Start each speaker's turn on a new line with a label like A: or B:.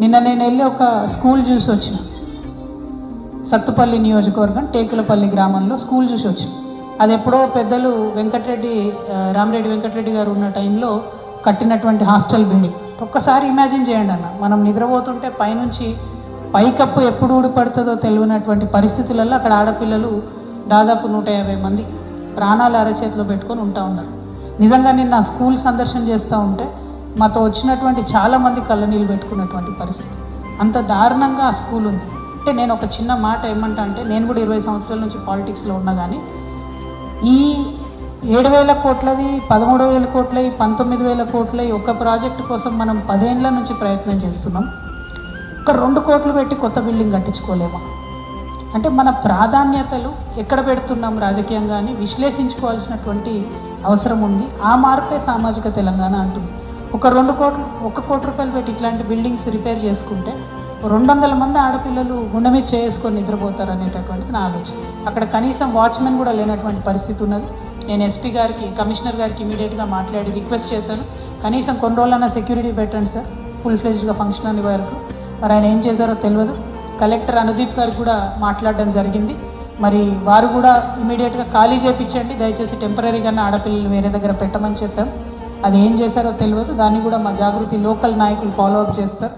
A: నిన్న నేను వెళ్ళి ఒక స్కూల్ చూసి వచ్చిన. సత్తుపల్లి నియోజకవర్గం టేకులపల్లి గ్రామంలో స్కూల్ చూసి వచ్చిన. అది ఎప్పుడో పెద్దలు వెంకటరెడ్డి రామిరెడ్డి వెంకటరెడ్డి గారు ఉన్న టైంలో కట్టినటువంటి హాస్టల్ బిల్డింగ్. ఒక్కసారి ఇమాజిన్ చేయండి అన్న. మనం నిద్రపోతుంటే పైనుంచి పైకప్పు ఎప్పుడు ఊడిపడుతుందో తెలియనటువంటి పరిస్థితులలో అక్కడ ఆడపిల్లలు దాదాపు నూట యాభై మంది ప్రాణాలు అరచేతిలో పెట్టుకొని ఉంటా ఉన్నారు. నిజంగా నేను నా స్కూల్ సందర్శన చేస్తూ ఉంటే మాతో వచ్చినటువంటి చాలామంది కళ్ళనీళ్ళు పెట్టుకున్నటువంటి పరిస్థితి. అంత దారుణంగా ఆ స్కూల్ ఉంది. అంటే నేను ఒక చిన్న మాట ఏమంటా అంటే నేను కూడా ఇరవై సంవత్సరాల నుంచి పాలిటిక్స్లో ఉన్నా కానీ ఈ ఏడు వేల కోట్లది పదమూడు వేల కోట్లది పంతొమ్మిది వేల కోట్లది ఒక ప్రాజెక్టు కోసం మనం పదేండ్ల నుంచి ప్రయత్నం చేస్తున్నాం. ఒక రెండు కోట్లు పెట్టి కొత్త బిల్డింగ్ కట్టించుకోలేమా? అంటే మన ప్రాధాన్యతలు ఎక్కడ పెడుతున్నాం రాజకీయంగా అని విశ్లేషించుకోవాల్సినటువంటి అవసరం ఉంది. ఆ మార్పే సామాజిక తెలంగాణ అంటుంది. ఒక రెండు కోట్లు ఒక కోటి రూపాయలు పెట్టి ఇట్లాంటి బిల్డింగ్స్ రిపేర్ చేసుకుంటే రెండు వందల మంది ఆడపిల్లలు గుండె మీద చేసుకొని నిద్రపోతారు అనేటటువంటిది నా ఆలోచన. అక్కడ కనీసం వాచ్మెన్ కూడా లేనటువంటి పరిస్థితి ఉన్నది. నేను ఎస్పీ గారికి కమిషనర్ గారికి ఇమీడియట్గా మాట్లాడి రిక్వెస్ట్ చేశాను. కనీసం కొన్ని రోజులన్నా సెక్యూరిటీ పెట్టండి సార్ ఫుల్ ఫ్లెజ్డ్గా ఫంక్షన్ అనే వరకు. మరి ఆయన ఏం చేశారో తెలియదు. కలెక్టర్ అనుదీప్ గారు కూడా మాట్లాడడం జరిగింది. మరి వారు కూడా ఇమీడియట్గా ఖాళీ చేయించండి దయచేసి టెంపరీగానే ఆడపిల్లలు వేరే దగ్గర పెట్టమని చెప్పాం. అది ఏం చేశారో తెలియదు దాన్ని కూడా మా జాగృతి లోకల్ నాయకులు ఫాలో అప్ చేస్తారు.